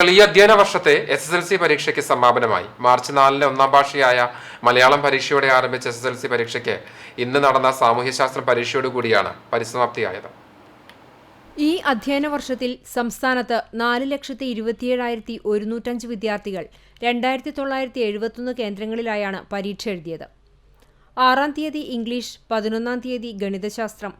ഈ അധ്യയന വർഷത്തെ എസ് എസ് എൽ സി പരീക്ഷയ്ക്ക് സമാപനമായി. മാർച്ച് നാലിന് ഒന്നാം ഭാഷയായ മലയാളം പരീക്ഷയോടെ ആരംഭിച്ച എസ് എസ് എൽ സി പരീക്ഷയ്ക്ക് ഇന്ന് നടന്ന സാമൂഹ്യശാസ്ത്ര പരീക്ഷയോടുകൂടിയാണ് പരിസമാപ്തിയായത്. ഈ അധ്യയന വർഷത്തിൽ സംസ്ഥാനത്ത് നാല് ലക്ഷത്തി ഇരുപത്തിയേഴായിരത്തി ഒരുന്നൂറ്റഞ്ച് വിദ്യാർത്ഥികൾ രണ്ടായിരത്തി തൊള്ളായിരത്തി എഴുപത്തൊന്ന് കേന്ദ്രങ്ങളിലായാണ് പരീക്ഷ എഴുതിയത്. ആറാം തീയതി ഇംഗ്ലീഷ് പതിനൊന്നാം തീയതി ഗണിതശാസ്ത്രം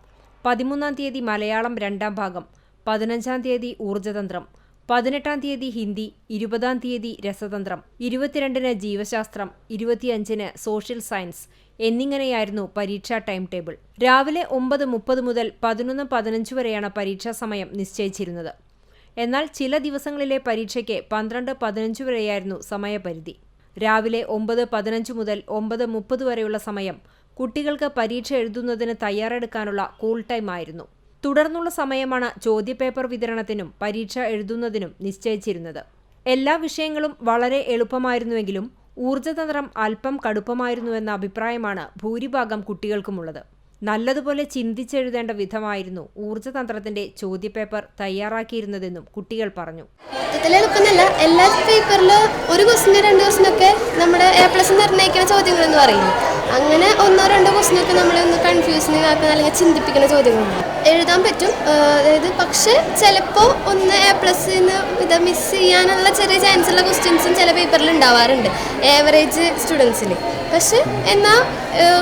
പതിമൂന്നാം തീയതി മലയാളം രണ്ടാം ഭാഗം പതിനഞ്ചാം തീയതി ഊർജതന്ത്രം പതിനെട്ടാം തീയതി ഹിന്ദി ഇരുപതാം തീയതി രസതന്ത്രം ഇരുപത്തിരണ്ടിന് ജീവശാസ്ത്രം ഇരുപത്തിയഞ്ചിന് സോഷ്യൽ സയൻസ് എന്നിങ്ങനെയായിരുന്നു പരീക്ഷാ ടൈം ടേബിൾ രാവിലെ ഒമ്പത് മുപ്പത് മുതൽ പതിനൊന്ന് പതിനഞ്ച് വരെയാണ് പരീക്ഷാ സമയം നിശ്ചയിച്ചിരുന്നത്. എന്നാൽ ചില ദിവസങ്ങളിലെ പരീക്ഷയ്ക്ക് പന്ത്രണ്ട് പതിനഞ്ച് വരെയായിരുന്നു സമയപരിധി. രാവിലെ ഒമ്പത് പതിനഞ്ച് മുതൽ ഒമ്പത് മുപ്പത് വരെയുള്ള സമയം കുട്ടികൾക്ക് പരീക്ഷ എഴുതുന്നതിന് തയ്യാറെടുക്കാനുള്ള കൂൾ ടൈം ആയിരുന്നു. തുടർന്നുള്ള സമയമാണ് ചോദ്യപേപ്പർ വിതരണത്തിനും പരീക്ഷ എഴുതുന്നതിനും നിശ്ചയിച്ചിരുന്നത്. എല്ലാ വിഷയങ്ങളും വളരെ എളുപ്പമായിരുന്നുവെങ്കിലും ഊർജതന്ത്രം അല്പം കടുപ്പമായിരുന്നുവെന്ന അഭിപ്രായമാണ് ഭൂരിഭാഗം കുട്ടികൾക്കുമുള്ളത്. നല്ലതുപോലെ ചിന്തിച്ചെഴുതേണ്ട വിധമായിരുന്നു ഊർജതന്ത്രത്തിന്റെ ചോദ്യപേപ്പർ തയ്യാറാക്കിയിരുന്നതെന്നും കുട്ടികൾ പറഞ്ഞു. എളുപ്പമൊന്നുമല്ല എല്ലാ പേപ്പറിലും ഒരു ക്വസ്റ്റിന് രണ്ട് ക്വസ്റ്റിനൊക്കെ നമ്മുടെ എ പ്ലസ് നിർണയിക്കുന്ന ചോദ്യങ്ങൾ അങ്ങനെ ഒന്നോ രണ്ടോ ക്വസ്റ്റിനൊക്കെ നമ്മളെ ഒന്ന് കൺഫ്യൂഷനിങ് ആക്കുന്ന അല്ലെങ്കിൽ ചിന്തിപ്പിക്കുന്ന ചോദ്യങ്ങളുണ്ട്. എഴുതാൻ പറ്റും. അതായത് പക്ഷെ ചിലപ്പോൾ ഒന്ന് എ പ്ലസിന് ഇത് മിസ് ചെയ്യാനുള്ള ചെറിയ ചാൻസ് ഉള്ള ക്വസ്റ്റ്യൻസും ചില പേപ്പറിൽ ഉണ്ടാവാറുണ്ട്. ഏവറേജ് സ്റ്റുഡൻസിന് പക്ഷെ എന്നാൽ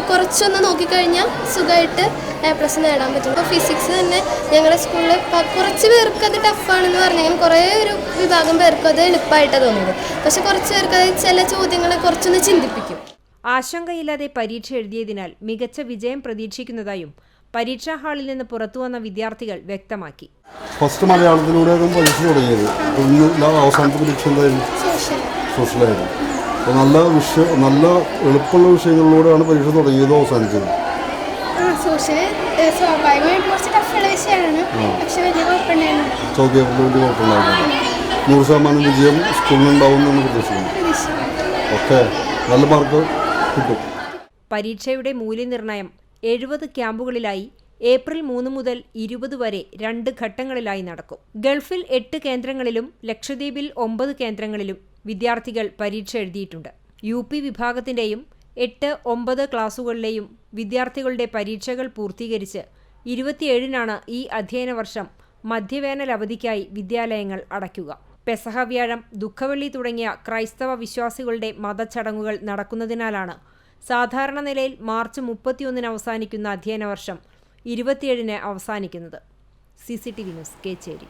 കുറച്ചൊന്ന് നോക്കിക്കഴിഞ്ഞാൽ സുഖമായിട്ട് എ പ്ലസ് നേടാൻ പറ്റും. ഇപ്പോൾ ഫിസിക്സ് തന്നെ ഞങ്ങളുടെ സ്കൂളിൽ കുറച്ച് പേർക്ക് അത് ടഫാണെന്ന് പറഞ്ഞെങ്കിലും കുറേ ഒരു വിഭാഗം പേർക്ക് അത് എളുപ്പമായിട്ടാണ് തോന്നിയത്. പക്ഷെ കുറച്ച് പേർക്ക് അത് ചില ചോദ്യങ്ങളെ കുറച്ചൊന്ന് ചിന്തിപ്പിക്കും. ആശങ്കയില്ലാതെ പരീക്ഷ എഴുതിയതിനാൽ മികച്ച വിജയം പ്രതീക്ഷിക്കുന്നതായും പരീക്ഷാ ഹാളിൽ നിന്ന് പുറത്തുവന്ന വിദ്യാർത്ഥികൾ വ്യക്തമാക്കി. ഫസ്റ്റ് മലയാളത്തിലൂടെ പരീക്ഷ തുടങ്ങിയത്. അവസാനത്തെ പരീക്ഷ എന്തായിരുന്നു? സോഷ്യലായിരുന്നു. അപ്പോൾ നല്ല വിഷയം നല്ല എളുപ്പമുള്ള വിഷയങ്ങളിലൂടെയാണ് പരീക്ഷ തുടങ്ങിയത് അവസാനിച്ചത്. വലിയ കുഴപ്പമുണ്ടായിരുന്നു നൂറ് ശതമാനം വിജയം സ്കൂളിനുണ്ടാവും എന്ന് പ്രതീക്ഷിക്കുന്നു. ഓക്കെ. നല്ല മാർക്ക് കിട്ടും. പരീക്ഷയുടെ മൂല്യനിർണയം എഴുപത് ക്യാമ്പുകളിലായി ഏപ്രിൽ മൂന്ന് മുതൽ ഇരുപത് വരെ രണ്ട് ഘട്ടങ്ങളിലായി നടക്കും. ഗൾഫിൽ എട്ട് കേന്ദ്രങ്ങളിലും ലക്ഷദ്വീപിൽ ഒമ്പത് കേന്ദ്രങ്ങളിലും വിദ്യാർത്ഥികൾ പരീക്ഷ എഴുതിയിട്ടുണ്ട്. യു പി വിഭാഗത്തിന്റെയും എട്ട് ഒമ്പത് ക്ലാസുകളിലെയും വിദ്യാർത്ഥികളുടെ പരീക്ഷകൾ പൂർത്തീകരിച്ച് ഇരുപത്തിയേഴിനാണ് ഈ അധ്യയന വർഷം മധ്യവേനൽ അവധിക്കായി വിദ്യാലയങ്ങൾ അടയ്ക്കുക. പെസഹ വ്യാഴം ദുഃഖവെള്ളി തുടങ്ങിയ ക്രൈസ്തവ വിശ്വാസികളുടെ മതച്ചടങ്ങുകൾ നടക്കുന്നതിനാലാണ് സാധാരണ നിലയിൽ മാർച്ച് മുപ്പത്തിയൊന്നിന് അവസാനിക്കുന്ന അധ്യയന വർഷം ഇരുപത്തിയേഴിന് അവസാനിക്കുന്നത്. C C T V news Kechery.